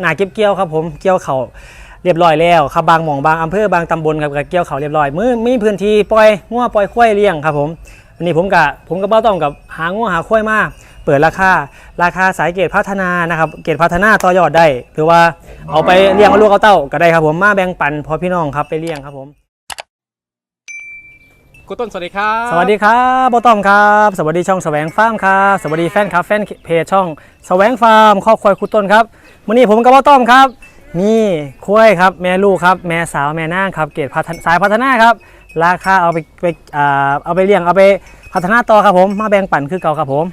หนาเก็บเกี่ยวครับผมเกี่ยวเขาเรียบร้อยแล้วครับบางหม่องบางอำเภอบางตำบลครับก็เกี่ยวเขาเรียบร้อยมือมีพื้นที่ปล่อยงัวปล่อยควายเลี้ยงครับผมวันนี้ผมกับผมกับเบ้าต้องกับหางัวหาควายมาเปิดราคาราคาสายเกตพัฒนานะครับเกตพัฒนาต่อยอดได้ หรือว่าเอาไปเลี้ยงเอาลูกเอาเต้าก็ได้ครับผมมาแบ่งปันพอพี่น้องครับไปเลี้ยงครับผม คุณต้นสวัสดีครับสวัสดีครับโบต้อมครับ สวัสดีช่องแสวงฟาร์มครับสวัสดีแฟนครับแฟนเพจช่องแสวงฟาร์มครอบครัวคุณต้นครับวันนี้ผมกับโบต้อมครับมีคุ้ยครับแม่ลูกครับแม่สาวแม่นางครับเกรดพัฒนสายพัฒนาครับราคาเอาไปไปอ่าเอาไปเลี้ยงเอาไปพัฒนาต่อครับผมมาแบ่งปันคือเก่าครับผม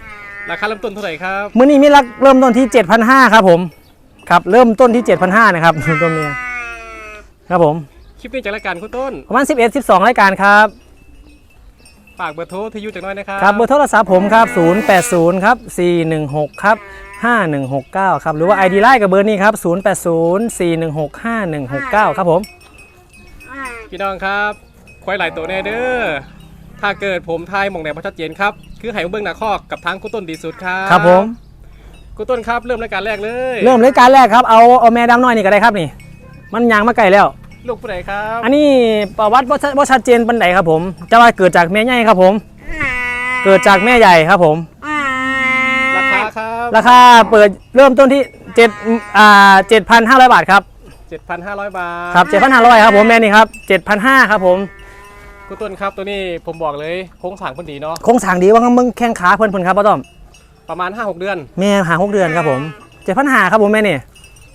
ราคาเริ่มต้นเท่าไหร่ครับมื้อนี้มีรักเริ่มต้นที่ 7,500ครับผมครับเริ่มต้นที่ 7,500นะครับต้นนี้ครับผมคลิปนี้จากรายการคุณต้นประมาณ11 12 รายการครับ ฝากเบอร์โทรที่อยู่จากน้อยนะครับครับเบอร์โทรศัพท์ผมครับ 080 ครับ 416 ครับ 5169 ครับ หรือว่า ID ไลน์กับเบอร์นี้ครับ 080 416 5169 ครับผม พี่น้องครับควายหลายตัวแน่เด้อถ้าเกิดผมทายหมองไหนพอชัดเจนครับ คือไห้เบื้องหน้าคอกกับทางคุณต้นดีสุดครับครับผมคุณต้นครับเริ่มรายการแรกเลย เริ่มรายการแรกครับ เอาเอาแม่ดำน้อยนี่ก็ได้ครับนี่ มันยางมาไกลแล้ว ลูกผู้ใดครับอันนี้ประวัติบ่ชัดบ่ชัดเจนปันใดครับผมจะว่าเกิดจากแม่ใหญ่ครับผม เกิดจากแม่ใหญ่ครับผม ราคาครับราคาเปิดเริ่มต้นที่7อ่า7,500บาทครับ7,500บาทครับ7,500ครับผมแม่นี่ครับ7,500ครับผมคุณต้นครับตัวนี้ผมบอกเลยโค้งสร้างเพิ่นดีเนาะโครงสร้างดีว่ามึงแข้งขาเพิ่นเพิ่นครับป้าต้อมประมาณ5-6เดือน แม่หาหกเดือนครับผมเจ็ดพันหาครับผมแม่นี่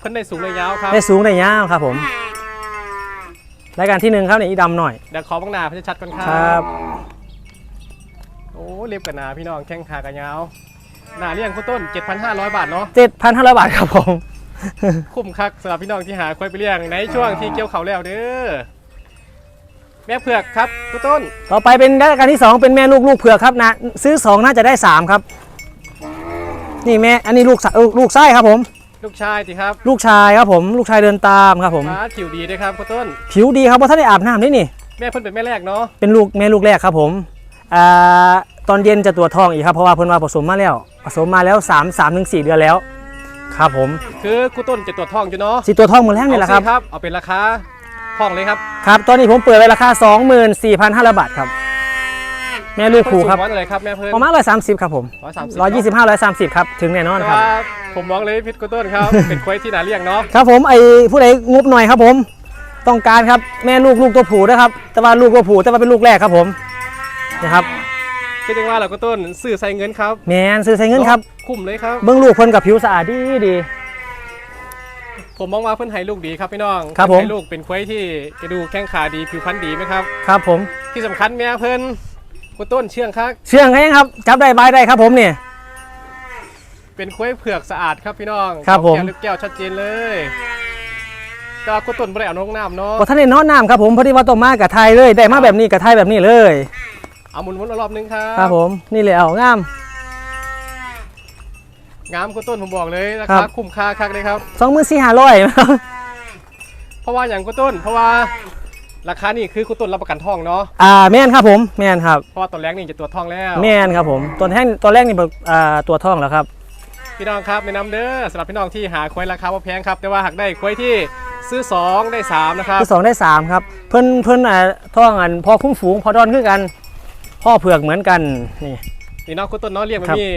เพิ่นได้สูงเลยยาวครับได้สูงได้ยาวครับผม รายการที่หนึ่งครับเนี่ยอีดำหน่อย เดี๋ยวขอบ้างหน้าเพื่อจะชัดก่อนครัครับโอ้เรียบกันหนาพี่น้องแข้งขากันยาว หน้าเลี้ยงคุณต้น 7,500 บาทเนาะเจ็ดพันห้าร้อยบาทครับผม คุ้มคักสำหรับพี่น้องที่หาควายไปเลี้ยงในช่วงที่เกี่ยวเขาวแล้วเด้อ แม่เผือกครับคุณต้น ต่อไปเป็นรายการที่สองเป็นแม่ลูกลูกเผือกครับนะซื้อสองน่าจะได้สามครับ นี่แม่อันนี้ลูกสะเอ้ยลูกไส้ครับผม ลูกชายสิครับลูกชายครับผม ลูกชายเดินตามครับผมฟ้าผิวดีด้วยครับคุณต้น ผิวดีครับเพราะท่านได้อาบน้ำนี่นี่ แม่เพิ่นเป็นแม่แรกเนาะเป็นลูกแม่ลูกแรกครับผมอ่าตอนเย็นจะตรวจท้องอีกครับเพราะว่าเพิ่นว่าผสมมาแล้วผสมมาแล้ว3 3ถึง4เดือนแล้ว ครับผมคือคุณต้นจะตรวจท้องอยู่เนาะสีตัวท้องหมดแล้วนี่แหละครับ เอาสิครับ เอาเป็นราคาท้องเลยครับ ครับ ตอนนี้ผมเปิดไว้ราคา 24,500 บาทครับ แม่ลูกครูครับเพิ่นสูงวัดอะไรครับแม่เพิ่นประมาณ130ครับผม130 125 130ครับถึงแน่นอนแต่ครับว่าผมมองเลยพิษคุณต้นครับ เป็นควายที่น่าเลี้ยงเนาะครับผมไอ้ผู้ใดงบหน่อยครับผม ต้องการครับแม่ลูกลูกตัวผู้นะครับ แต่ว่าลูกตัวผู้แต่ว่าเป็นลูกแรกครับผมนะครับคิดว่าเราคุณต้นซื้อใส่เงินครับแมนซื้อใส่เงินครับ คุ้มเลยครับเบิ้งลูกเพิ่นกับผิวสะอาดดีดีผมมองว่าเพื่อนให้ลูกดีครับพี่น้องครับเพิ่นผมให้ลูกเป็นควายที่กระดูกแข้งขาดีผิวพรรณดีไหมครับ ครับผมที่สำคัญแม่เพิ่น คุณต้นเชื่องคักเชื่องไงครับ จับได้บายได้ครับผมเนี่ย เป็นควายเผือกสะอาดครับพี่น้องครับผม แก้วลึกแก้วชัดเจนเลยก็คุณต้นบ่ได้เอาน้องน้ำเนาะบอท่านได้นอนน้ำครับผมพอดีว่าต้มมากับไทยเลยได้มาแบบนี้กับไทยแบบนี้เลย เอาหมุนวนรอบๆนึงครับครับผมนี่เลยเอางาม งามคุณต้นผมบอกเลยราครัคาบคุ้มค่าคักเลยครับ สองหมื่นสี่ห้าร้อย เพราะว่าอย่างคุณต้น เพราะว่า ราคานี่คือคุณต้นรับประกันทองเนาะอ่าแม่นครับผมแม่นครับเพราะว่าตอนแรกนี่จะตัวจทองแล้วแม่นครับผมตัวแท่งตัวแรกนี่แบบอ่าตัวท่องแล้วครับ พี่น้องครับแนะนำเด้อสำหรับพี่น้องที่หาควายราคาว่าแพงครับ แต่ว่าหากได้ควายที่ซื้อ 2 ได้ 3 นะครับที่สองได้สามครับ เพิ่นเพิ่นอ่าท่องอันพอคุ้มฝูงพอดอนคือกัน พ่อเผือกเหมือนกันนี่ นี่เน้องคุณต้นเนาะเรียกมันครับ มี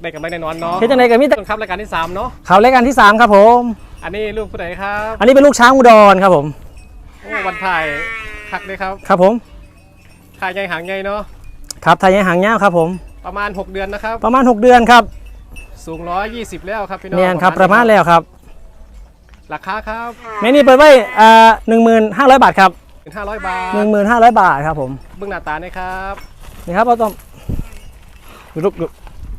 ได้กับไม่ได้นอนเนาะเฮ็ดจังไดก็มีแต่ต้นครับรายการที่3เนาะเขารายการที่สามครับผม อันนี้ลูกผู้ใดครับ อันนี้เป็นลูกช้างอุดรครับผมโอ้วันถ่ายคักเลยครับครับผมถ่ายใหญ่หางใหญ่เนาะครับไทยยังหางยาวครับผม ประมาณ 6 เดือนนะครับ ประมาณ 6 เดือนครับสูง 120 แล้วครับพี่น้องแม่นครับประมาณแล้วครับราคาครับแม่นี่เปิดไว้อ่าหนึ่งหมื่นห้าร้อยบาทครับเป็น500 บาทหนึ่งหมื่นห้าร้อยบาทครับผมเบื้องหน้าตาเนี่ยครับนี่ครับเราต้องลุกลุก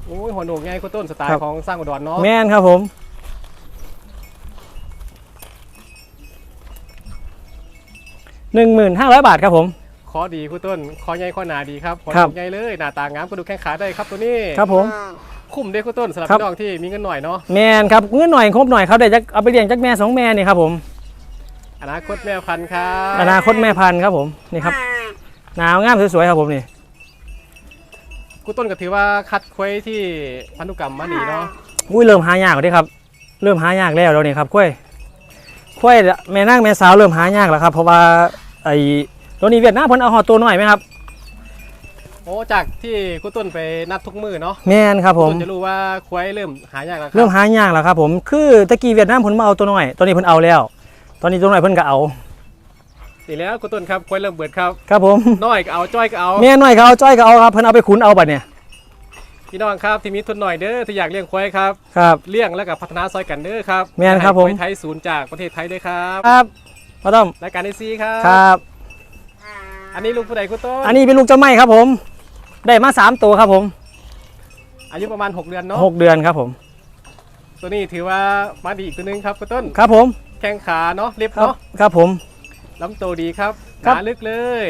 โอ้ยหัวโหนกใหญ่คุณต้นสไตครัล์บของสร้างอุดรเนาะแม่นครับผม หนึ่งหมื่นห้าร้อยบาทครับผมคอดีคุณต้นคอใหญ่คอหนาดีครับหัวครัโหบนกใหญ่เลยหน้าตางามกระดูกแข้งขาได้ครับตัวนี้ครับผม คุ้มเด้คุณต้นสำหรับครับ พี่น้องที่มีเงินหน่อยเนาะแมนครับเงื่อนหน่อยครบหน่อยเขาได้จะเอาไปเลี้ยงจักแม่สองแม่นี่ครับผมอนาคตแม่พันธุ์ครับอนาคตแม่พันธุ์ครับผมนี่ครับหนาวงามสวยๆครับผมนี่คุณต้นก็ถือว่าคัดควยที่พันธุกรรมมาหนีเนาะอุ้ยเริ่มหายากกว่านี้ครับ เริ่มหายากแล้วแล้วนี่ครับกล้วยกล้วยแม่นางแม่สาวเริ่มหายากแล้วครับเพราะว่า ไอ้ตัวนี้เวียดนามเพิ่นเอาหอดตัวหน่อยไหมครับโอ้จากที่คุณต้นไปนัดทุกมือเนาะแม่นครับผมต้นจะรู้ว่าควายเริ่มหายากแล้วคเริ่รัมหายากแล้วครับผมคือตะกี้เวียดนามเพิ่นมาเอาตัวหน่อย ตอนนี้เพิ่นเอาแล้ว ตอนนี้ตัวหน่อยเพิ่นก็เอานี่แล้วคุณต้นครับควายเริ่มเบิดครับครับผมน้อยก็เอาจ้อยก็เอาแม่หน่อยก็เอาจ้อยก็เอาครับเพิ่นเอาไปขุนเอาบัดเนี่ยพี่น้องครับที่มีทุนหน่อยเด้อที่อยากเลี้ยงควายครับครับ เลี้ยงแล้วก็พัฒนาซอยกันเด้อครับแม่นครับผม ให้วายไทยศูนย์จากประเทศไทยด้วยครับ ครับ พ่อต้อมรายการไอซีครับ ครับ อันนี้ลูกผู้ใดคุณต้นอันนี้เป็นลูกเจ้าไม้ครับผม ได้มาสามตัวครับผมอายุประมาณ 6 เดือนเนาะหกเดือนครับผม ตัวนี้ถือว่ามาดีอีกตัวหนึงครับคุณต้น ครับผมแข้งขาเนาะเล็บครับเนาะครับผม ลำตัวดีครับหครับ นาลึกเลย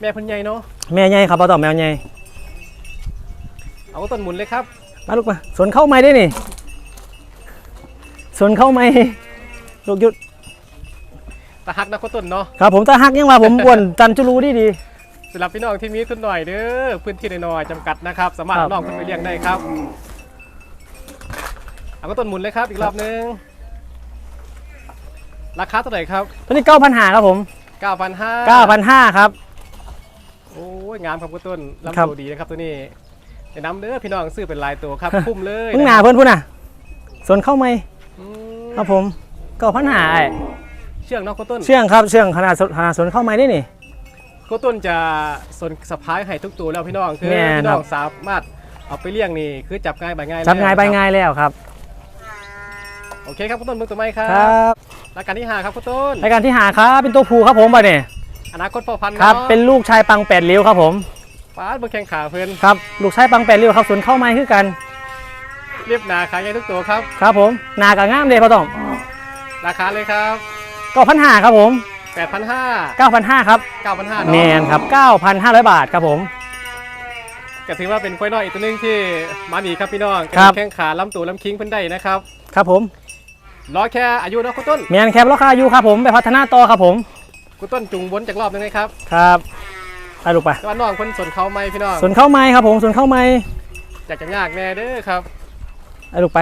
แม่เพันใหญ่เนาะแม่ใหญ่ครับพ่อต้อมแมวใหญ่เอาต้นหมุนเลยครับมาลูกมาสวนเข้าไม้ได้นี่สวนเข้าไม้ลูกหยุด ตะหักนะคุณต้นเนาะครับผมถ้าฮักยังว่าผมอ้วนจันจุรูดีดีสำหรับพี่น้องที่มีทุนหน่อยเด้อพื้นที่น้อยๆจำกัดนะครับ สามารถครับเอาน้องขึ้นไปเลี้ยงได้ครับเอาก็ต้นหมุนเลยครับอีกรอบหนึงราคาเท่าไหร่ครับตัวนี้เก้าพันหาครับผม9,500เก้าพันห้าครับโอ้ยงามครับคุณต้นครัลำบตัวดีนะครับตัวนี้แนะนำเด้อพี่น้องซื้อเป็นลายตัวครับคุ้มเลยเพิ่งหนาเพื่อนพุ่นน่ะสวนเข้าไม้อืมครับผมเก้าพันหาไอ้ เชื่องเนาะคุณต้นเชื่องครับเชื่องขนาดขนาดสวนเข้าไม้ได้นี่คุณต้นจะสนสะพายให้ทุกตัวแล้วพี่น้องคือแม่นพี่น้อคงรับสามารถเอาไปเลี้ยงนี่คือจับง่ายใบง่ายจับง่ายแล้วใบนะครับง่ายแล้วครับโอเคครับคุณต้นมือตัวไม้ครัครับรายการที่ห้าครับคุณต้นรายการที่หาครับเป็นตัวผู้ครับผมบัดเนี่ยอนาคตพ่อพันธุ์ครับเนาะเป็นลูกชายปังแปดริ้วครับผมป้าดเบอร์แข่งขาเพื่อนครับลูกชายปังแปดริ้วครับสวนเข้าไม้คือกัน เรียบหนาขายใหญ่ทุกตัวครับ ครับผมหนากับง่ามเลยพ่อต้อมราคาเลยครับ เก้าพันห้าครับผม8,500เก้าพันห้าครับ9,500แมเนาะนครับเก้าพันห้าร้อยบาทครับผม ก็ถือว่าเป็นควายน้อยอีกตัวหนึงที่มาดีครับพี่น้องครับ แข้งขาลำตัวลำคิงเพิ่นได้นะครับครับผมรอแค่อายุเนาะคุณต้น แมนแคปราคาอยู่ครับผมไปพัฒนาต่อครับผมคุณต้นจุงวนจากรอบหนึงเลยครับครับไปลูกไปแต่ว่าน้องเพิ่นสนเขาไหมพี่น้องสวนเข้าไม้ครับผมสวนเข้าไม้อยากจะยากแน่เด้อครับ ไปลูกไป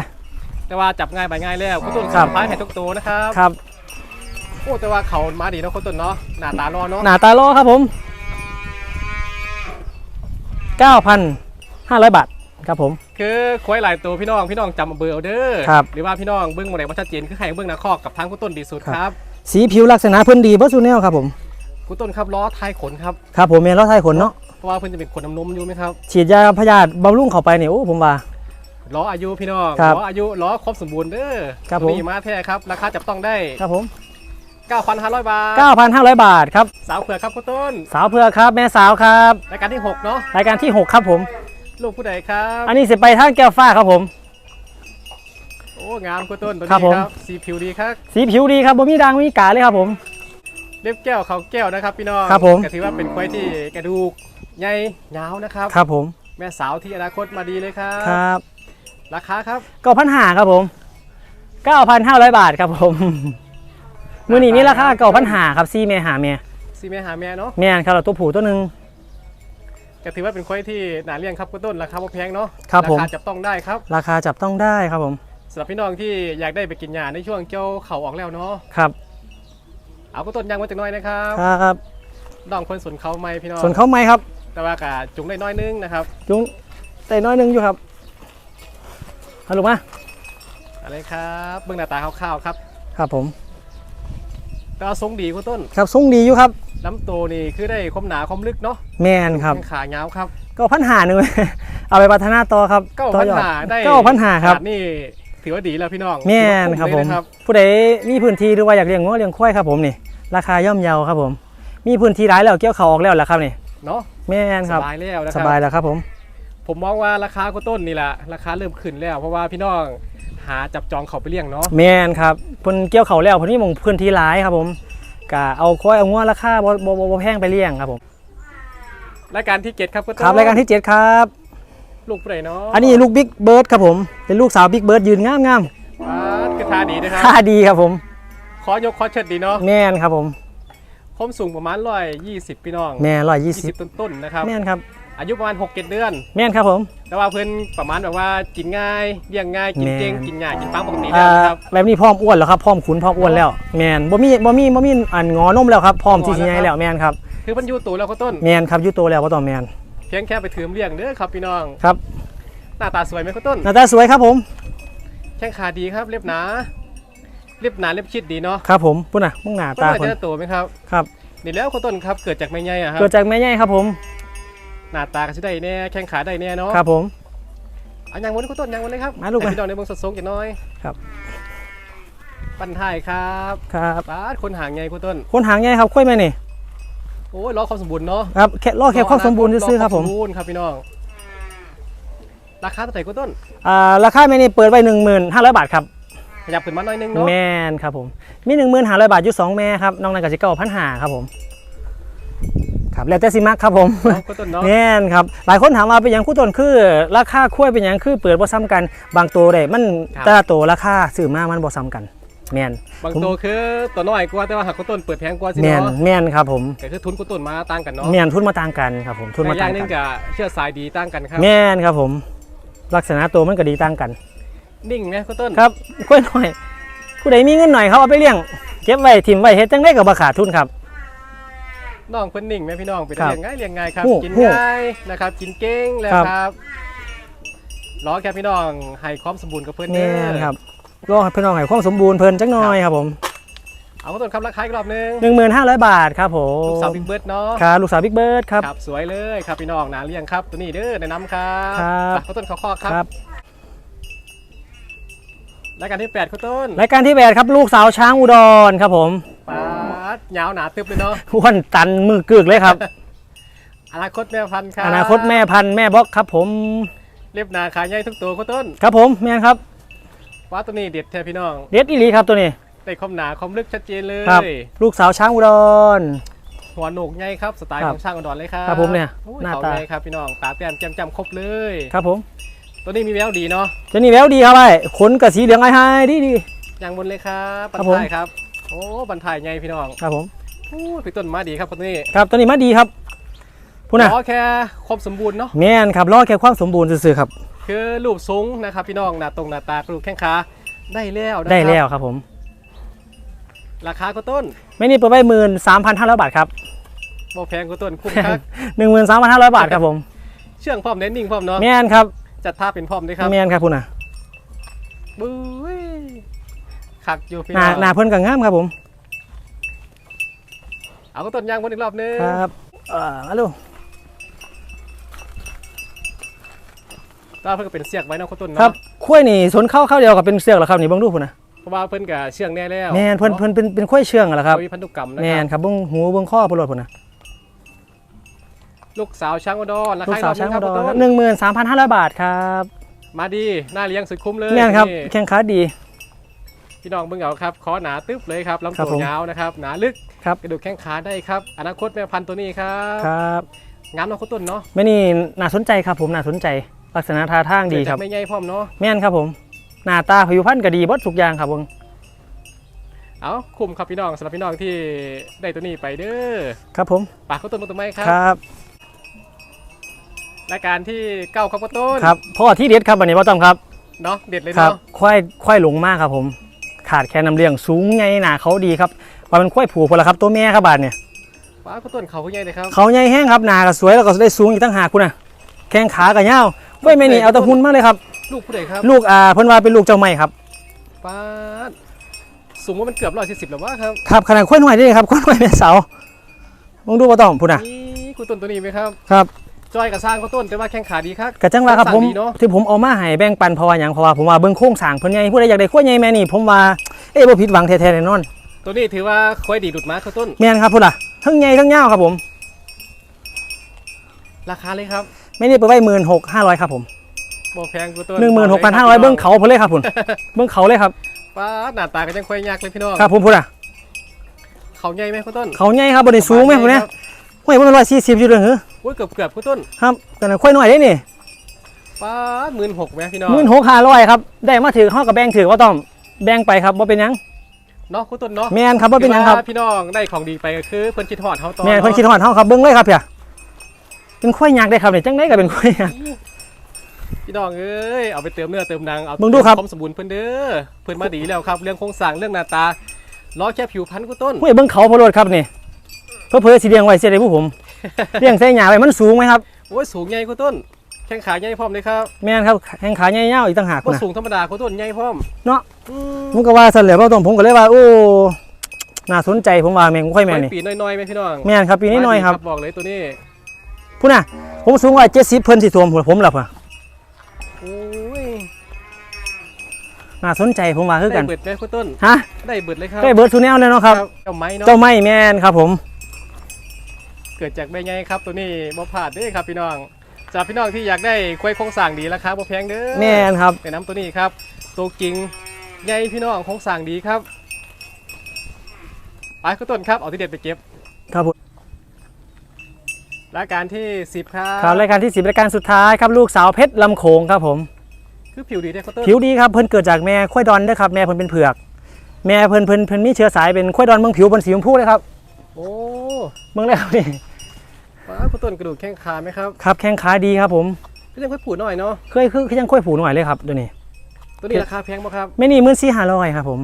แต่ว่าจับง่ายใบง่ายแล้วคุณต้นครับสายให้ทุกตัวนะครับ ครับ โอ้แต่ว่าเขามาดีเนาะคุณต้นเนาะหน้าตารอเนาะหนาตาโลครับผมเก้าพันห้าร้อยบาทครับผม คือควายหลายตัวพี่น้องพี่น้องจำเบอร์เอาเด้อครับหรือว่าพี่น้องเบิ้งโมเดลว่าชัดเจนคือใครเบิ้งหนาคอกกับทางคุณต้นดีสุดครับครับสีผิวลักษณะเพิ่นดีเพื่อสูแนวครับผม คุณต้นครับล้อท้ายขนครับครับผมเมนล้อไทยขนเนาะ เพราะว่าเพิ่นจะเป็นขนน้ำนมอยู่ไหมครับฉีดยาพยาธิบำรุงเข้าไปเนี่ยโอ้ผมว่า ล้ออายุพี่น้องครับล้ออายุล้อครบสมบูรณ์เด้อครับตัวผม นี่มาแท้ครับราคาจับต้องได้ ครับผม 9,500 บาท 9,500 บาทครับ สาวเผือกครับคุณต้น สาวเผือกครับ แม่สาวครับรายการที่ 6 เนาะรายการที่ 6 ครับผม ลูกผู้ใดครับ อันนี้สิไปทางแก้วฟ้าครับผม โอ้ งามคุณต้นตัวครับนี้ผมครับสีผิวดีครับ สีผิวดีครับบ่มีด่างบ่มีกาเลยครับผม เล็บแก้วเขาแก้วนะครับพี่น้องครับผม ก็ถือว่าเป็นควายที่กระดูกใหญ่ยาวนะครับ ครับผมแม่สาวที่อนาคตมาดีเลยครับ ครับราคาครับ 9,500ครับผม 9,500 บาทครับผม มื้อนี้มีราคา9,500ครับซีเมหาเมียซีเมหาแม่เนาะแม่นครับแล้วตัวผู้ตัวหนึงก็ถือว่าเป็นควายที่หนาเลี้ยงครับคุณต้นราคาบ่แพงเนาะครับผม ราคาจับต้องได้ครับราคาจับต้องได้ครับผมสำหรับพี่น้องที่อยากได้ไปกินยาในช่วงเกี่ยวเข่าออกแล้วเนาะครับเอาคุณต้นยังไว้จังน้อยนะครับครับน้องคนสนเขาไหมพี่น้องส่วนเข้าไหมครับแต่ว่ากะจุงได้น้อยนึงนะครับจุงแต่น้อยหนึงอยู่ครับฮัลโหลมาอะไรครับเบื้องหน้าตาคร่าวๆครับครับผม แต่ว่าทรงดีคุณต้นครับทรงดีอยู่ครับลำโตวนี่คือได้ความหนาความลึกเนาะแมนครับแข้งขาเงาวครับ ก็พันหาหนึ่งเอาไปพัฒนาต่อครับเก้าต่พันอยอดหาได้เก้าพันหาครับขนดนี่ถือว่าดีแล้วพี่น้องแม่นครับผมเลยนะครับผู้ใดมีพื้นที่หรือว่าอยากเลี้ยงงัวเลี้ยงควายครับผมนี่ราคาย่อมเยาครับผม มีพื้นที่หลายแล้วเกี่ยวเขาออกแล้วแหละครับนี่เนาะแม่นสครับบายแล้วนะคสรับายแล้วครับผม ผมมองว่าราคาก็ต้นนี่แหละราคาเริ่มขึ้นแล้วเพราะว่าพี่น้อง หาจับจองเขาไปเลี้ยงเนาะแม่นครับเพิ่นเกี่ยวเขาแล้วเพิ่นมีหมองพื้นที่หลายครับผมกะเอาควายเอางัวราคาบ่บ่บ่บ่แพงไปเลี้ยงครับผมรายการที่เจ็ดครับก็ต้นครับรายการที่เจ็ดครับลูกผู้ใดเนาะอันนี้ลูกบิ๊กเบิร์ดครับผมเป็นลูกสาวบิ๊กเบิร์ดยืนงามงามว้าดคือท่าดีนะคๆรับค่าดีครับผม ขอยกขอเชิดดีเนาะแม่นครับผมผมสูงประมาณร้อยยี่สิบพี่น้องแม่ร้อยยี่ยี่สิสิบบต้นๆนะครับแม่นครับ อายุประมาณ6 7เดือน แม่นครับผม แต่ว่าเพิ่นประมาณแบบว่ากินง่ายเลี้ยงง่ายกินเก่งแม่น กินง่ายกินปังปกติอ่าแล้วนะครับ แบบนี้พร้อมอ้วนแล้วครับพร้อมขุนพร้อมอ้วนแล้วแม่นบ่มีบ่มีบ่มีอันงอนมแล้วครับพร้อมที่สิใหญ่แล้วแม่นครับคือมันอยู่ตัวแล้วก็ต้น แม่นครับอยู่โตแล้วบ่ต้องแม่นเพียงแค่ไปถือเลี้ยงเด้อครับพี่น้อง ครับหน้าตาสวยไหมก็ต้น หน้าตาสวยครับผมแข้งขาดีครับเรียบหนาเรียบหนาเรียบชิดดีเนาะครับผมพุ่นน่ะมึงหน้าต้นตามาเพิ่นเจอตัวไหมครับ ครับ นี่แล้วก็ต้นครับเกิดจากแม่ใหญ่อะครับ เกิดจากแม่ใหญ่ครับผม หน้าตาก็สิได้แน่แข้งขาได้แน่เนาะครับผม อันยังวันนี้ก็ต้นยังวันเลยครับมาลูกมา ให้พี่น้องในเมืองสดสงกันน้อยครับ ปันท้ายครับครับป้าดคนหางไงคุณต้นคนหางใหญ่ครับค่อยแม่นี่โอ้ยรอความสมบูรณ์เนาะครับแค่รอแค่ความสมบูรณ์ซื่อๆครับผมอวาสมบูรณ์ครับพี่น้องราคาเท่าไหร่คุณต้นอ่าราคาแม่นี่เปิดไว้ 15,500 บาทครับขยับขึ้นมาหน่อยนึงเนาะแม่นครับผมมี 15,500บาทอยู่สองแม่ครับน้องนั้นก็สิ9,500ครับผม ครับแล้วแต่สิมักครับผมเนาะคุณต้นเนาะแม่นครับหลายคนถามว่าเป็นหยังคู่ต้นคือ ราคาคุ้วยเป็นหยังคือเปิดบ่ซ้ำกัน บางตัวได้มันแต่ละตัวราคาซื้อมามันบ่ซ้ำกันแม่นบางตัวคือตัวน้อยกว่าแต่ว่าหากคุณต้นเปิดแพงกว่าสิแม่นเนาะแม่นครับผมก็คือทุนคุณต้นมาต่างกันเนาะแม่นทุนมาต่างกันครับผมทุนมาแต่อย่าต่างงหนึกังนกับเชื่อสายดีต่างกันครับแม่นครับผม ลักษณะตัวมันก็ดีต่างกัน นิ่งไหมคุณต้นครับกล้วยหน่อยผู้ใดมีเงินหน่อยเขาเอาไปเลี้ยง เก็บไว้ถิ่มไว้เฮ็ดจังได้ก็บ่ขาดทุนครับ น้องเพิ่นนิ่งไหมพี่น้องเป็นครับเลี้ยงง่ายเลี้ยงง่ายครับฮู้กินฮู้ง่ายนะครับกินเก่งแล้วครับ ครับรอแค่พี่น้องให้ความสมบูรณ์กับเพิ่นแม่เด้นอครับรอให้พี่น้องให้ความสมบูรณ์เพิ่นจักหน่อยครับผมเอาคุณต้นครับราคาอีกรอบนึง15,500 บาทครับผมลูกสาวบิ๊กเบิร์ดเนาะ ครับลูกสาวบิ๊กเบิร์ดครับ ครับสวยเลยครับพี่น้องนาเลี้ยงครับตัวนี้เด้อในน้ำครับครับอะคุณต้นเขาข้อครับ ครับ รายการที่แปดคุณต้นรายการที่แปดครับลูกสาวช้างอุดรครับผมปาดยาวหนาตึบเลยเนาะอ้วนตันมือกึกเลยครับ อนาคตแม่พันธุ์ครับอนาคตแม่พันธุ์แม่บล็อกครับผม เรียบหนาขาใหญ่ทุกตัวคุณต้นครับผมแม่นครับว่าตัวนี้เด็ดแท้พี่น้องเด็ดอีหลีครับตัวนี้ได้ความหนาความลึกชัดเจนเลยครับลูกสาวช้างอุดร หัวโหนกใหญ่ครับสไตล์ครับของช่างอุดรเลยครับครับผมเนี่ยโอ้หน้าเขาตาใหญ่ครับพี่น้องตาแต้มแจ่มจำครบเลย ครับผม ตัวนี้มีแววดีเนาะตัวนี้แววดีครับไอ้ขนกับสีเหลืองไอ้ไฮดีดีอย่างบนเลยครับบัครันบผมทายครับ โอ้บันทายใหญ่พี่น้องครับผมโอ้พี่ต้นมาดีครับคนนี้ครับตัวนี้มาดีครับพูดนะขอแค่ความสมบูรณ์เนาะแม่นครับรอแค่ความสมบูรณ์ซื่อๆครับ คือรูปสูงนะครับ พี่น้องหน้าตรงหน้าตากรูปแข้งขาได้แล้วนะครับได้แล้วครับผม ราคาก็ต้นไม่นี่เปิดไว้หมื่นสามพันห้าร้อยบาทครับโมแพงก็ต้นคุ้มครับหนึ่งหมื่นสามพันห้าร้อยบาทครับผม เชื่องพร้อมเน้นนิ่งพร้อมเนาะแม่นครับ จัดท่าเป็นพร้อมด้วยครับแม่นครับพูดนะบุ้ยขักอยู่พี่หน้าน้องหน้าเพิ่นกับงามครับผมเอาก็ต้นยางบนอีกรอบนึงครับเอ่อมาลูกตาเพิ่นก็เป็นเสียกไว้เนาะก็ต้นครับเนาะคุ้วยนี่สนเข้าเข้าเดียวกับเป็นเสือกเหรอครับนี่เบิ่งดูพุ่นนะเพราะว่าเพิ่นก็เชื่องแน่แล้วแม่นเพิ่นเพิ่นเป็นเป็นคุ้วยเชื่องเหรอครับ เขามีพันธุกรรมนะแม่คนรับครับเบิ่งหูเบิ่งข้อพุ่นรถพุ่นนะ ลูกสาวช้างอุดรราลูคากสาวช้างคอุรับดก็รต้นหนึ่งหมื่นสามพันห้าร้อยบาทครับมาดีหน้าเลี้ยงสุดคุ้มเลยแม่นครับนี่แข้งขาดี พี่น้องเบิ่งเอาครับคอหนาตึ๊บเลยครับลำครับตัผวมยาวนะครับหนาลึกครับกระดูกแข้งขาได้ครับอนาคตแม่พันธุ์ตัวนี้ครับครับงามเนาะคุณต้นเนาะไม่นี่น่าสนใจครับผมน่าสนใจ ลักษณะท่าทางดีครับเกิจากไม่ใหญ่พร้อมเนาะแม่นครับผม หน้าตาผิวพรรณก็ดีเบดทุกอย่างครับผมเอาคุ้มครับพี่น้องสำหรับพี่น้องที่ได้ตัวนี้ไปเด้อครับผม ปากคุณต้นมุตไม้ครับ ครับ รายการที่เก้าครับคุณต้นครับพ่อที่เด็ดครับวันนี้พ่อต้อมครับเนาะเด็ดเลยครับเนาะควายควายหลงมากครับผม ขาดแค่น้ำเลี้ยงสูงไงหนาเขาดีครับว่าเป็นควายผูกพนละครับตัวแม่ครับบาดเนี่ยปากคุณต้นเขาใหญ่เลยครับเขาใหญ่แห้งครับหนาก็สวยแล้วก็ได้สูงอีกตั้งหากคุณนะแข้งขากับเงาวกล้วยแม่นี่เอาแตะหุ่นมากเลยครับ ลูกผู้ใดครับลูกอ่าเพิ่นว่าเป็นลูกเจ้าใหม่ครับป้าดสูงว่ามันเกือบร้อยสี่สิบแล้ววะครับครับขนาดควายหน่อยได้ครับควายหน่อยเป็นเสาลองดูพ่อต้อมพูดนะนี่คุณต้นตัวนี้ไหมครับครับ จอยกับสร้างคุณต้นแต่ว่าแข้งขาดีครับกะจังว่าครับผมสั่งดีเนอะที่ผมเอามาให้แบ่งปันเพราะว่าหยังเพราะว่าผมว่าเบิ่งโครงสร้างเพิ่นใหญ่ผู้ใดอยากได้ควายใหญ่แม่นี่ผมว่าเอ้บ่ผิดหวังแท้ๆแน่นอน ตัวนี้ถือว่าค่อยดีดุดมาคุณต้นแม่นครับพุ่นล่ะทั้งใหญ่ทั้งยาวครับผม ราคาเลยครับไม่ได้ไปไว้16,500ครับผมโบแพงคุณต้น16,500เบิ่งเขาพุ่นเลยครับพุ่นเบิ่งเขาเลยครับป้าดหน้าตาก็ยังค่อยยากเลยพี่น้องครับผมพุ่นน่ะเขาใหญ่ไหมคุณต้นเขาใหญ่ครับบ่ได้สูงแม่พุ่นเนี่ย ห้วยบ่แม่น140อยู่เด้อหือโอ้ยเกือบเกือบคุณต้นครับแต่น่ะควายน้อยเด้นี่ป้าหมื่นหกไหมพี่น้อง16,500ครับ ได้มาถือเฮาก็แบ่งถือว่าต้องแบ่งไปครับบ่เป็นหยังเนาะคุณต้นเนาะแม่นครับบ่เป็นหยังครับถือว่าพี่น้องได้ของดีไปก็คือเพิ่นคิดฮอดเฮาต่อแม่นเพิ่นเนาะคิดฮอดเฮาครับเบิ่งเลยครับเพียเป็นควายยักษ์ได้ครับเนี่ยจังได้ก็เป็นควายยักษ์พี่น้องเอ้ยเอาไปเติมเนื้อเติมหนังเอามึงดูครับความสมบูรณ์เพิ่นเด้อเพิ่นมาดีแล้วครับ เรื่องโครงสร้างเรื่องหน้าตาล้อแค่ผิวพรรณกูต้นห้วยเบิ้งเขาพอรดครับนี่ เพื่อเพื่อสีเลี้ยงไว้เสียได้ผู้ผม เลี้ยงใส่หญ้าไว้มันสูงไหมครับโอ้ยสูงใหญ่กูต้น แข้งขาใหญ่พร้อมเลยครับแม่นครับแข้งขาใหญ่ๆอีกต่างหากก็นะสูงธรรมดากูต้นใหญ่พร้อมเนาะอืมผมก็ว่าสั่นแหละเพราะตรงผมก็เลยว่า โอ้น่าสนใจผมว่าแม่งค่อยแม่นนี่ปีน้อยๆไหมพี่น้องแม่นครับปีนี้น้อยครับบอกเลยตัวนี้พูดนะผมสูงกว่าเจ็ดสิบเพิ่นสิทวมผมหลับอะโอ้ยน่าสนใจผมว่าคือกัได้นเบิดไหมกูต้นฮะได้เบิดเลยครับได้เบิร์ดทูแนลเลยเนาะครับ เจ้าไม้เนาะเจ้าไม่แม่นครับผม เกิดจากแม่ไงครับ ตัวนี้บ่พลาดเด้อครับพี่น้องจากพี่น้องที่อยากได้ควายโครงสร้างดีราคาบ่แพงเด้อแม่นครับแนะนำตัวนี้ครับตัวกิ่งใหญ่พี่น้องโครงสร้างดีครับไปคุณต้นครับเอาที่เด็ดไปเก็บครับผมรายการที่ 10 ครับครับรายการที่สิบรายการสุดท้ายครับลูกสาวเพชรลำโขงครับผม คือผิวดีได้คุณต้นผิวดีครับเพิ่นเกิดจากแม่ควายดอนเด้อครับแม่เพิ่นเป็นเผือก แม่เพิ่นเพิ่นเพิ่นมีเชื้อสายเป็นควายดอนเมืองผิวเพิ่นสีชมพูเลยครับโอ้เมืองเลยครับนี่ ว้าคุณต้นกระดูกแข้งขาไหมครับครับแข้งขาดีครับผมพี่ยังค่อยผูดหน่อยเนาะเคยคือคือยังควายผูหน่อยเลยครับตัวนี้ตัวนี้ราคาแพงบ่ครับแม่นี่มื่นสี่ห้าร้อยครับผม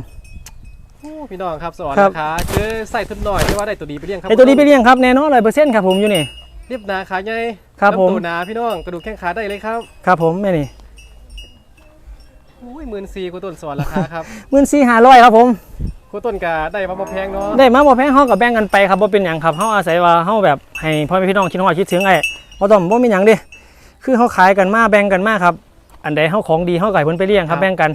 โอ้พี่น้องครับสอนครับราคาคือใส่ทุนหน่อยแต่ว่าได้ตัวดีไปเลี้ยงครับไอตัวนี้ไปเลี้ยงครับแน่นอนร้อยเปอร์เซ็นต์ครับผมอยู่นี่ เรียบหนาขาใหญ่ครับผม ลำตัวหนาพี่น้องกระดูกแข้งขาได้เลยครับครับผมแม่นี่อุ้ยหมื่นสี่คุณต้นสอนราคาครับ มื่นสี่ห้าร้อยครับผม คุณต้นกาได้มาบ่แพงเนาะได้มาบ่แพงเฮากับแบ่งกันไปครับบ่เป็นหยังครับเฮาอาศัยว่าเฮาแบบให้พ่อแม่พี่น้องคิดฮอดคิดถึงไอ้บ่ต้องบ่มีหยังเด้คือเฮาขายกันมาแบ่งกันมาครับ อันใดเฮาของดีเฮาก็ให้เพิ่นไปเลี้ยงครับแบ่งกัน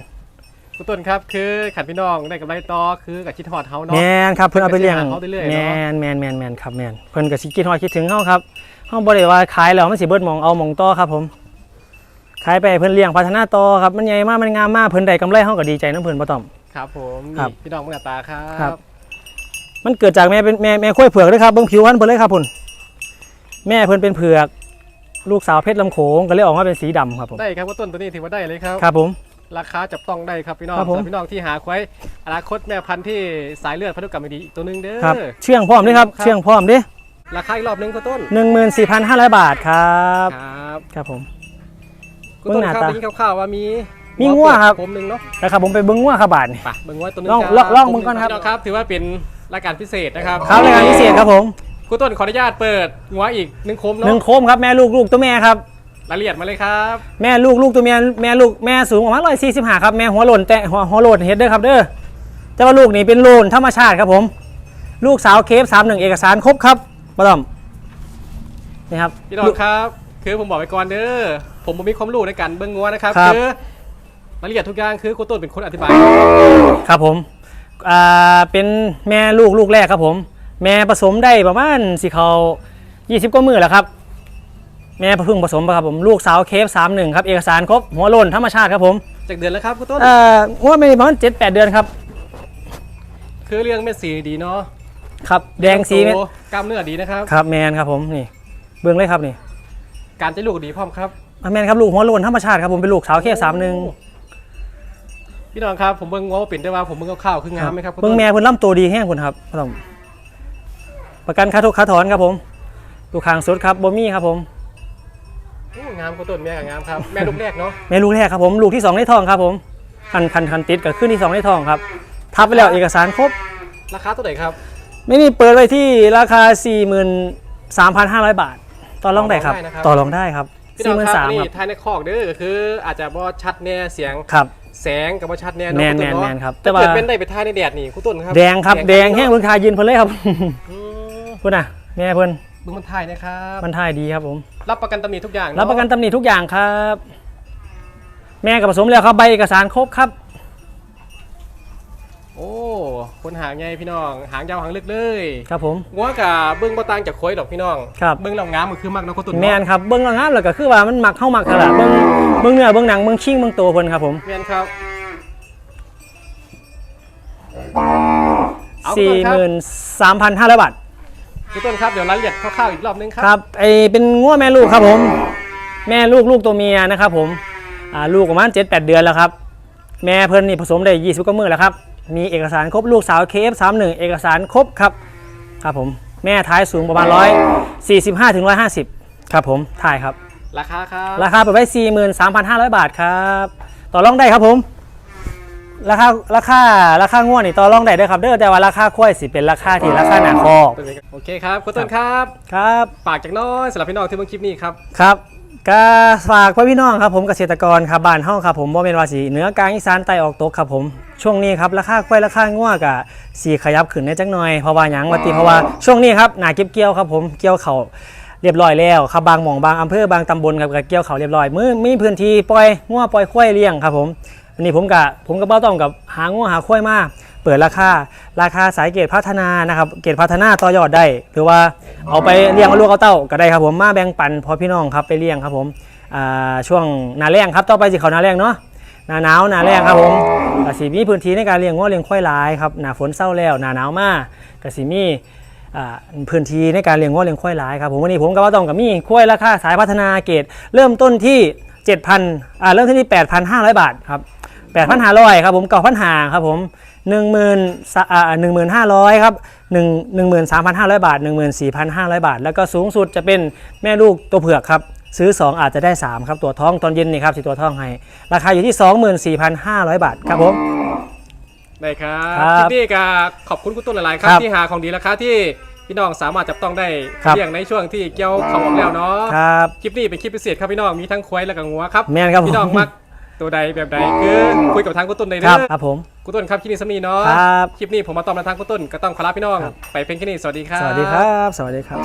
คุณต้นครับคือขันพี่น้องได้กำไรต่อคือกับคิดฮอดเฮาเนาะแม่นครับเพิ่นเอาไปเลี้ยงไปซื้อหาเขาเรื่อยๆเนาะแม่นแม่นแม่นแม่นครับแม่นเพิ่นก็สิคิดฮอดคิดถึงเฮาครับเฮาบ่ได้ว่าขายแล้วมันสิเบิดหมองเอาหมองต่อครับผมขายไปให้เพิ่นเลี้ยงพัฒนาต่อครับมันใหญ่มากมันงามมากเพิ่นได้กำไรเฮาก็ดีใจนํเพิ่นบ่ต้อง ครับผมครับ นี่พี่น้องเมื่อตาครัครับบมันเกิดจากแม่เป็นแม่แม่ข้อยเผือกเลยครับเบิ่งผิวพันธุ์เพิ่นเลยครับพุ่นแม่เพิ่นเป็นเผือก ลูกสาวเพชรลำโขงก็เลยออกมาเป็นสีดำครับผมได้ครับคุณต้นตัวนี้ถือว่าได้เลยครับ ครับผม ราคาจับต้องได้ครับพี่น้องครับผม สำหรับพี่น้องที่หาควายอนาคตแม่พันธุ์ที่สายเลือดพันธุกรรมดีอีกตัวหนึงเด้อครับเชื่องพร้อมด้วยครับครับ เชื่องพร้อมเด้ราคาอีกรอบหนึงคุณต้นหนึ่งหมื่นสี่พันห้าร้อยบาทครับครับ ครับผม คุณต้นเบิ่งหน้าครับตา ได้ยินคร่าวๆว่ามี มีงัวครับผมหนึ่งเนาะแล้วครับผมไปเบิ้งว่าครับบาทนี่ไปเบิ่งงัวตัวหนึงลองครับลองเบิ่งก่อนครับพี่น้องครับ ถือว่าเป็นรายการพิเศษนะครับครับรายการพิเศษครับผมคุณต้นขออนุญาตเปิดงัวอีกหนึ่งโคมหนึ่งเนาะโคมครับแม่ลูกลูกตัวแม่ครับรายละเอียดมาเลยครับแม่ลูกลูกตัวแม่แม่ลูกแม่สูงประมาณร้อยสี่สิบห้าครับแม่หัวโลนแต่หัวหัวโลนเฮ็ดเด้อครับเด้อแต่ว่าลูกนี่เป็นโลนธรรมชาติครับผม ลูกสาวเคฟสามหนึ่งเอกสารครบครับป้าต้อมนี่ครับพี่น้องครับ คือผมบอกไปก่อนเด้อผมบ่มีความรู้ในการเบิ่งงัวนะครับครับคือ รายละเอียดทุกอย่างคือคุณต้นเป็นคนอธิบายครับผมอ่าเป็นแม่ลูกลูกแรกครับผม แม่ผสมได้ประมาณสิเขา20กว่ามือแล้วครับ แม่เพิ่งผสมครับผมลูกสาวเคฟสามหนึ่งครับเอกสารครบหัวโลนธรรมชาติครับผมจากเดือนแล้วครับคุณต้น เอ่อว่าไม่ประมาณเจ็ดแปดเดือนครับคือเรื่องเม็ดสีดีเนาะครับแดงสีเม็ดโตกล้ามเนื้อดีนะครับ ครับแมนครับผมนี่เบื้องเลยครับนี่การจะลูกดีพร้อมครับอะแมนครับลูกหัวโลนธรรมชาติครับผมเป็นลูกสาวเคฟสามหนึ่ง พี่น้องครับผมเบิ่งงัวว่าเป็นได้ว่าผมเบิ่งคร่าวๆคืองามไหมครับคุณต้นเบื้องแม่เพิ่นล่ำตัวดีแห้งคุณครับพ่อต้องประกันค่าทุกค่าถอนครับผมลูกคางสุดครับบมี่ครับผมโอ้งามคุณต้นแม่กับงามครับแม่ลูกแรกเนาะแม่ลูกแรกครับผมลูกที่สองในท้องครับผมคันคันคันติดกับขึ้นที่สองในท้องครับทับไปแล้วเอกสารครบราคาตัวไหนครับ ไม่นี่เปิดไว้ที่ราคา 43,500 บาท ต่อรองได้ครับ ต่อรองได้ครับพี่น้องครับ43,000นี่ครับทายในคอกเด้อก็คืออาจจะบ่ชัดแน่เสียงครับ แสงกับบ่ชัดแน่แมเนาะนคุณแมต้นนแมเนาะนครับแต่แต่ว่าเกิดเป็นได้ไปทายในแดดนี่คุณต้นครับแดงครับ แดงแห้งเพิ่นคายืนเพิ่นเลยครับ อืมพุ่นน่ะ แม่เพิ่นเบิ่งมันถ่ายนะครับมันท่ายดีครับผม รับประกันตำหนิทุกอย่างเารับประกันตำหนิทุกอย่างครับ แม่กับผสมแล้วครับใบเอกสารครบครับ โอ้คนหางไงพี่น้อง หางยาวหางลึกเลยครับผมงัวกับเบิ้งบ่ต่างจากควายดอกพี่น้องครับเบิ้งแล้วงามมันคือมักเนาะคุณตุ่นแมนครับเบิ้งและงามแล้วก็คือว่ามันหมักเข้าหมักเท่าไหร่เบิ้งเบิ้งเนื้อเบิ้งหนังเบิ้งชิงเบิ้งตัวเพิ่นครับผมแม่นครับเอาคุณต้นครับ43,500บาทคุณต้นครับเดี๋ยวรายละเอียดคร่าวๆอีกรอบนึงครัครับไอเป็นงัวแม่ลูกครับผม แม่ลูกลูกตัวเมียนะครับผมอ่าลูกประมาณ7 8เดือนแล้วครับ แม่เพิ่นนี่ผสมได้20กว่ามื้อแล้วครับ มีเอกสารครบลูกสาว KF31 เอกสารครบครับครับผมแม่ท้ายสูงประมาณ 145ถึง150 ครับผมถ่ายครับ ราคาครับ ราคาเปิดไว้ 43,500 บาทครับ ต่อรองได้ครับผม ราคาราคาราคาง่วนี่ต่อรองได้เด้วยครับเด้อแต่ว่าราคาควายสิเป็นราคาที่ราคาหนาคอโอเคครับคุณต้นครับ ครับ ฝากจากน้อยสำหรับพี่น้องที่เบิ่งคลิปนี้ครับครับ ก็ฝากไว้พี่น้องครับผมเกษตรกรครับบ้านเฮาครับผมบ่แม่นว่าสิเหนือกลางอีสานใต้ออกตกครับผมช่วงนี้ครับราคาควายราคาง่วก็สิขยับขึ้นได้จักหน่อยเพราะว่าหยังว่าติเพราะว่าช่วงนี้ครับหน้าเก็บเกี่ยวครับผมเกี่ยวเขาวเรียบร้อยแล้วครับบางหม่องบางอำเภอบางตำบลครับก็เกี่ยวเขาวเรียบร้อยมือมีพื้นที่ปล่อยง่วปล่อยควายเลี้ยงครับผมอันนี้ผมกะผมก็บ่ต้องกับหาง่วหาควายมา เปิดราคาราคาสายเกรดพัฒนานะครับเกรดพัฒนาต่อยอดได้ หรือว่าเอาไปเลี้ยงลูกเอาเต้าก็ได้ครับผมมาแบ่งปันพอพี่น้องครับไปเลี้ยงครับผมช่วงนาแรงครับต่อไปสิเขานาแรงเนาะหนาหนาวหนาแรงครับผมกสิมีพื้นที่ในการเลี้ยงง้อเลี้ยงควายลายครับหนาฝนเศร้าแล้วหนาหนาวมากกสิมีพื้นที่ในการเลี้ยงง้อเลี้ยงควายลายครับผมวันนี้ผมก็ว่าต้องกับมีควายราคาสายพัฒนาเกรดเริ่มต้นที่ 7,000อ่าเริ่มต้นที่ 8,500 บาทครับ8,500ครับผม9,500ครับผม10,000อ่า 15,000ครับ1 13,500 บาท 14,500 บาท แล้วก็สูงสุดจะเป็นแม่ลูกตัวเผือกครับซื้อ 2 อาจจะได้ 3 ครับ ตัวท้องตอนเย็นนี่ครับสิตัวท้องให้ ราคาอยู่ที่ 24,500 บาทครับผมได้ครับครับคลิปนี้ก็ขอบคุณคุณต้นหลายๆครับครับที่หาของดีราคาที่พี่น้องสามารถจับต้องได้ครับเลี้ยงในช่วงที่เกี่ยวเขาออกแล้วเนาะครับคลิปนี้เป็นคลิปพิเศษครับพี่น้องมีทั้งควายและก็งัวครับแม่นครับผมพี่น้องมัก ตัวใดแบบใดคือคุยกับทางคุณต้นเลยคเด้รับอครับผม คุณต้นครับคลิปนี้สำนีเนาะครับ คลิปนี้ผมมาตอบในทางคุณต้นก็ต้องขอลาพี่น้องครับไปเป็นแค่นี้สวัสดีครับ สวัสดีครับ สวัสดีครับ